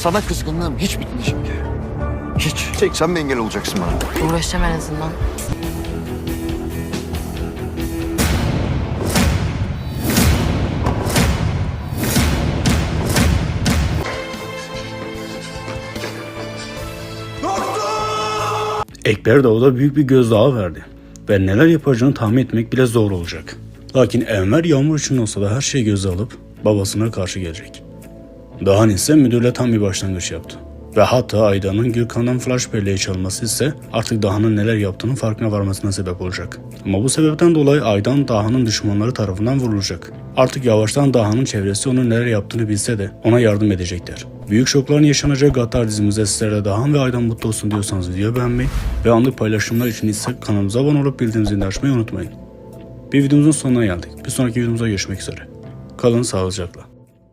Sana kızgınlığım hiç bitmeyecek. Hiç. Tek sen mi engel olacaksın bana? Uğraşacağım en azından. Ekber Davud'a büyük bir gözdağı verdi ve neler yapacağını tahmin etmek bile zor olacak. Lakin Enver Yağmur için olsa da her şeyi göze alıp babasına karşı gelecek. Dahan ise müdürle tam bir başlangıç yaptı. Ve hatta Ayda'nın Gürkan'dan flash belleği çalması ise artık Dahan'ın neler yaptığının farkına varmasına sebep olacak. Ama bu sebepten dolayı Aydan Dahan'ın düşmanları tarafından vurulacak. Artık yavaştan Dahan'ın çevresi onun neler yaptığını bilse de ona yardım edecekler. Büyük şokların yaşanacağı Gattar dizimizde sizlere Dahan ve Aydan mutlu olsun diyorsanız video beğenmeyi ve anlık paylaşımlar için ise kanalımıza abone olup bildirim zilini açmayı unutmayın. Bir videomuzun sonuna geldik. Bir sonraki videomuzda görüşmek üzere. Kalın sağlıcakla.